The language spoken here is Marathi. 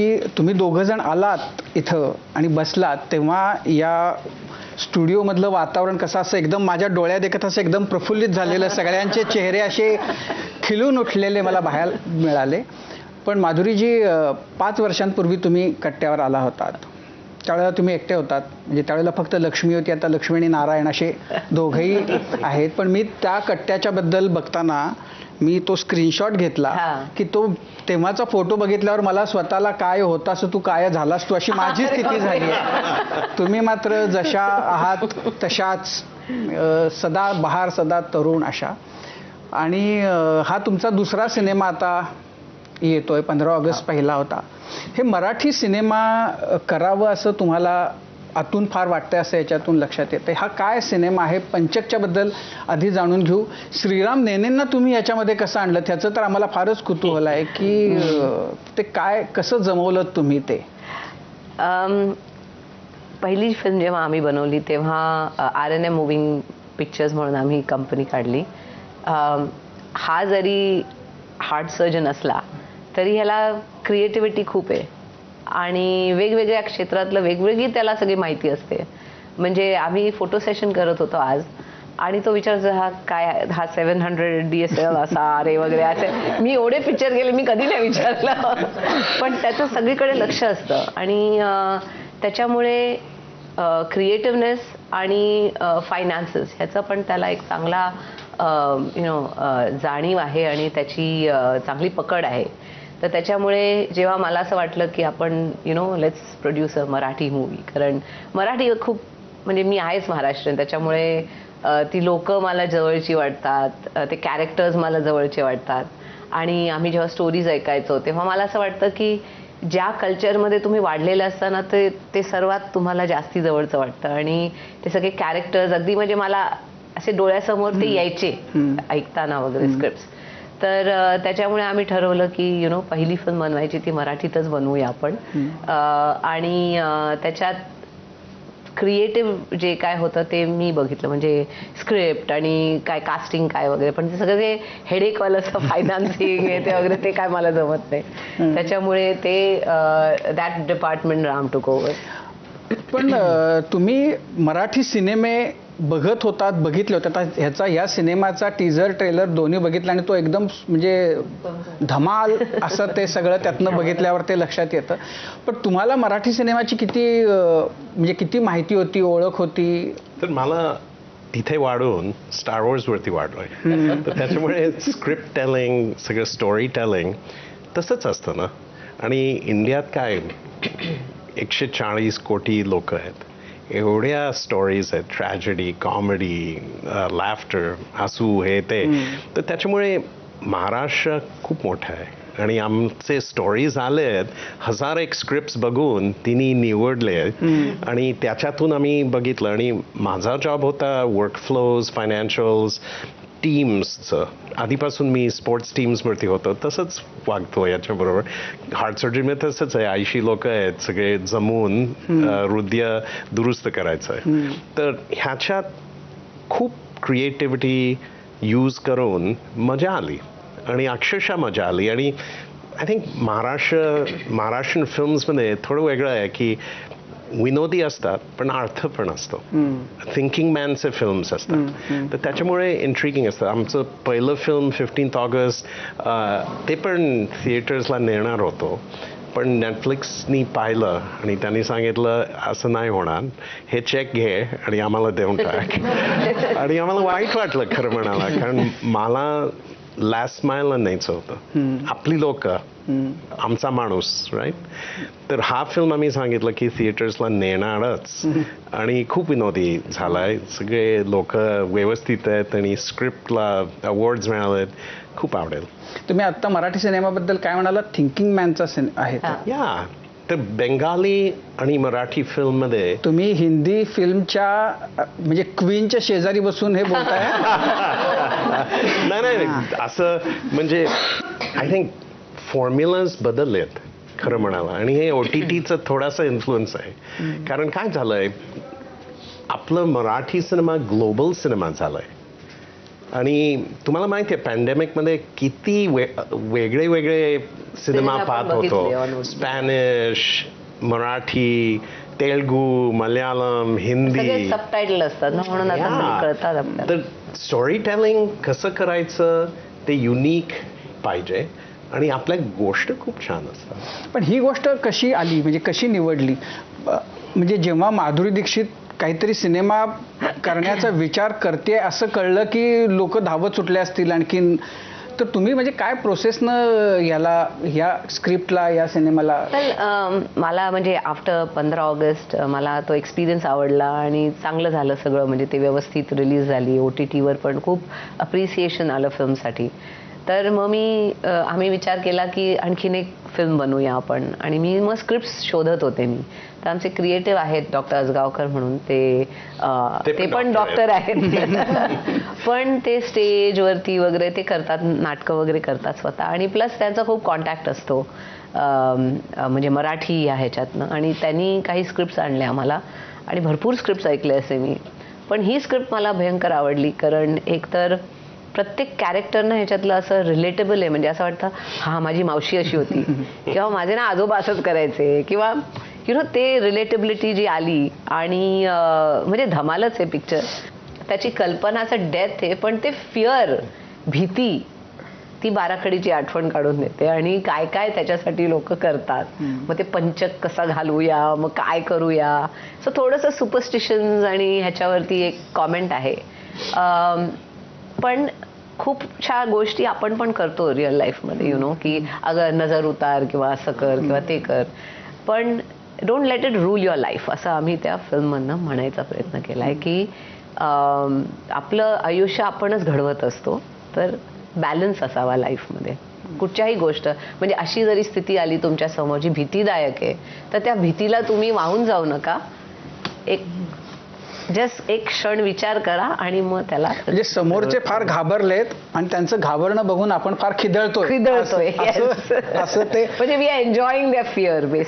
की तुम्ही दोघं जण आलात इथं आणि बसलात तेव्हा या स्टुडिओमधलं वातावरण कसं असं एकदम माझ्या डोळ्यात देखत असं एकदम प्रफुल्लित झालेलं सगळ्यांचे चेहरे असे खिलून उठलेले मला बाहेर मिळाले. पण माधुरीजी पाच वर्षांपूर्वी तुम्ही कट्ट्यावर आला होतात. त्यावेळेला तुम्ही एकटे होतात. म्हणजे त्यावेळेला फक्त लक्ष्मी होती आता लक्ष्मी आणि नारायण असे दोघंही आहेत. पण मी त्या कट्ट्याच्या बद्दल बघताना मी तो स्क्रीनशॉट घेतला. की तो तेव्हाचा फोटो बघितल्यावर मला स्वतःला काय होतास तू काय झालास तू अशी माझी स्थिती झाली आहे. तुम्ही मात्र जशा आहात तशाच सदा बहार सदा तरुण अशा. आणि हा तुमचा दुसरा सिनेमा आता येतोय पंधरा ऑगस्ट पहिला होता. हे मराठी सिनेमा करावं असं तुम्हाला आतून फार वाटतंय असं याच्यातून लक्षात येतं हा काय सिनेमा आहे? पंचकच्या बद्दल आधी जाणून घेऊ. श्रीराम नेनेंना तुम्ही याच्यामध्ये कसं आणलं? त्याचं तर आम्हाला फारच कुतूहल आहे की ते काय कसं जमवलं तुम्ही ते? पहिली फिल्म जेव्हा आम्ही बनवली तेव्हा R N M moving pictures म्हणून आम्ही कंपनी काढली. हा जरी हार्ट सर्जन असला तरी ह्याला क्रिएटिव्हिटी खूप आहे. आणि वेगवेगळ्या क्षेत्रातलं वेगवेगळी त्याला सगळी माहिती असते. म्हणजे आम्ही फोटो सेशन करत होतो आज. आणि तो विचार हा काय हा seven hundred D S L असा अरे वगैरे असे. मी एवढे पिक्चर गेले मी कधी नाही विचारलं. पण त्याचं सगळीकडे लक्ष असतं. आणि त्याच्यामुळे क्रिएटिव्हनेस आणि फायनान्सेस ह्याचा पण त्याला एक चांगला यु नो जाणीव आहे आणि त्याची चांगली पकड आहे. तर त्याच्यामुळे जेव्हा मला असं वाटलं की आपण you know let's produce a Marathi movie कारण मराठी खूप म्हणजे मी आहेच महाराष्ट्रीयन त्याच्यामुळे ती लोक मला जवळची वाटतात ते कॅरेक्टर्स मला जवळचे वाटतात. आणि आम्ही जेव्हा स्टोरीज ऐकायचो तेव्हा मला असं वाटतं की ज्या कल्चरमध्ये तुम्ही वाढलेले असताना ते ते सर्वात तुम्हाला जास्ती जवळचं वाटतं. आणि ते सगळे कॅरेक्टर्स अगदी म्हणजे मला असे डोळ्यासमोर ते यायचे ऐकताना वगैरे स्क्रिप्ट तर त्याच्यामुळे आम्ही ठरवलं की यु नो पहिली फिल्म बनवायची ती मराठीतच बनवूया आपण. आणि त्याच्यात क्रिएटिव्ह जे काय होतं ते मी बघितलं. म्हणजे स्क्रिप्ट आणि काय कास्टिंग काय वगैरे. पण ते सगळं जे हेडेकवालं असं फायनान्सिंग ते वगैरे ते काय मला जमत नाही. त्याच्यामुळे ते दॅट डिपार्टमेंट राम टू ओव्हर पण तुम्ही मराठी सिनेमे बघत होतात बघितले होते. आता ह्याचा ह्या सिनेमाचा टीझर ट्रेलर दोन्ही बघितला आणि तो एकदम म्हणजे धमाल असं ते सगळं त्यातनं बघितल्यावर ते लक्षात येतं. पण तुम्हाला मराठी सिनेमाची किती म्हणजे किती माहिती होती ओळख होती? तर मला तिथे वाढून स्टार वरती वाढलोय. तर त्याच्यामुळे स्क्रिप्ट टेलिंग सगळं स्टोरी टेलिंग तसंच असतं ना. आणि इंडियात काय एकशे चाळीस कोटी लोक आहेत. एवढ्या स्टोरीज आहेत ट्रॅजेडी कॉमेडी लॅफ्टर हसू हे ते. तर त्याच्यामुळे महाराष्ट्र खूप मोठं आहे. आणि आमचे स्टोरीज आले आहेत हजार एक स्क्रिप्ट बघून तिने निवडले आणि त्याच्यातून आम्ही बघितलं. आणि माझा जॉब होता वर्कफ्लोज फायनान्शियल्स टीम्सचं आधीपासून मी स्पोर्ट्स टीम्सवरती होतो तसंच वागतो याच्याबरोबर. हार्ट सर्जरीमध्ये तसंच आहे. ऐंशी लोक आहेत सगळे जमून हृदय दुरुस्त करायचं आहे. तर ह्याच्यात खूप क्रिएटिव्हिटी यूज करून मजा आली. आणि अक्षरशः मजा आली. आणि आय थिंक महाराष्ट्र महाराष्ट्रीयन फिल्म्समध्ये थोडं वेगळं आहे की विनोदी असतात पण अर्थ पण असतो. थिंकिंग मॅनचे फिल्म्स असतात तर त्याच्यामुळे इंट्रिगिंग असतं. आमचं पहिलं फिल्म फिफ्टीन्थ ऑगस्ट ते पण थिएटर्सला नेणार होतो. पण नेटफ्लिक्सनी पाहिलं आणि त्यांनी सांगितलं असं नाही होणार. हे चेक घे आणि आम्हाला देऊन टाक. आणि आम्हाला वाईट वाटलं खरं म्हणाला कारण मला लास्ट मायला न्यायचं होतं. आपली लोक आमचा माणूस राईट तर हा फिल्म आम्ही सांगितलं की थिएटर्सला नेणारच. आणि खूप विनोदी झालाय. सगळे लोक व्यवस्थित आहेत आणि स्क्रिप्टला अवॉर्ड्स मिळालेत. खूप आवडेल. तुम्ही आत्ता मराठी सिनेमाबद्दल काय म्हणाला थिंकिंग मॅनचा सिनेमा आहे. हा. या. तर बेंगाली आणि मराठी फिल्ममध्ये तुम्ही हिंदी फिल्मच्या म्हणजे क्वीनच्या शेजारी बसून हे बोलताय? नाही नाही. नाही. असं म्हणजे आय थिंक फॉर्म्युलाज बदललेत. खरं म्हणाला आणि हे ओ टी टीचं थोडासा इन्फ्लुएन्स आहे. कारण काय झालंय? आपलं मराठी सिनेमा ग्लोबल सिनेमा झालाय. आणि तुम्हाला माहिती आहे पॅन्डेमिकमध्ये किती वे वेगळे वेगळे सिनेमा पाहत होतो. स्पॅनिश मराठी तेलगू मल्याळम हिंदी. सबटायटल असतात म्हणून तर स्टोरी टेलिंग कसं करायचं? ते युनिक पाहिजे. आणि आपल्या गोष्ट खूप छान असतात. पण ही गोष्ट कशी आली? म्हणजे कशी निवडली? म्हणजे जेव्हा माधुरी दीक्षित काहीतरी सिनेमा करण्याचा विचार करते असं कळलं की लोक धावत सुटले असतील आणखीन तर तुम्ही म्हणजे काय प्रोसेसनं याला ह्या स्क्रिप्टला या सिनेमाला? तर मला म्हणजे आफ्टर पंधरा ऑगस्ट मला तो एक्सपिरियन्स आवडला आणि चांगलं झालं सगळं. म्हणजे ते व्यवस्थित रिलीज झाली. ओ टी टीवर पण खूप अप्रिसिएशन आलं फिल्मसाठी तर मग मी आम्ही विचार केला की आणखीन एक फिल्म बनवूया आपण. आणि मी मग स्क्रिप्ट शोधत होते मी. तर आमचे क्रिएटिव्ह आहेत डॉक्टर अजगावकर म्हणून. ते ते पण डॉक्टर आहेत. पण ते स्टेजवरती वगैरे ते करतात नाटकं वगैरे करतात स्वतः. आणि प्लस त्यांचा खूप कॉन्टॅक्ट असतो. म्हणजे मराठी या ह्याच्यातनं. आणि त्यांनी काही स्क्रिप्ट्स आणले आम्हाला. आणि भरपूर स्क्रिप्ट्स ऐकले असे मी. पण ही स्क्रिप्ट मला भयंकर आवडली. कारण एकतर प्रत्येक कॅरेक्टरनं ह्याच्यातलं असं रिलेटेबल आहे. म्हणजे असं वाटतं हा माझी मावशी अशी होती. किंवा माझे ना आजोबा असंच करायचे. किंवा यु नो ते रिलेटेबिलिटी जी आली आणि म्हणजे धमालच आहे पिक्चर त्याची कल्पनाचं डेथ आहे पण ते फिअर भीती ती बाराखडीची आठवण काढून देते. आणि काय काय त्याच्यासाठी लोक करतात. मग ते पंचक कसा घालूया मग काय करूया. सो थोडंसं सुपरस्टिशन्स आणि ह्याच्यावरती एक कॉमेंट आहे. पण खूपशा गोष्टी आपण पण करतो रिअल लाईफमध्ये यु नो की अगं नजर उतार किंवा असं कर किंवा ते कर. पण don't let it rule your life असं आम्ही त्या फिल्ममधनं म्हणायचा प्रयत्न केला आहे की आपलं आयुष्य आपणच घडवत असतो तर बॅलन्स असावा लाईफमध्ये कुठच्याही गोष्ट म्हणजे अशी जरी स्थिती आली तुमच्यासमोर जी भीतीदायक आहे तर त्या भीतीला तुम्ही वाहून जाऊ नका. एक जस्ट एक क्षण विचार करा आणि मग त्याला म्हणजे समोरचे फार घाबरलेत आणि त्यांचं घाबरणं बघून आपण फार खिदळतोय. खिदळतोय असं- ते म्हणजे we are enjoying the fear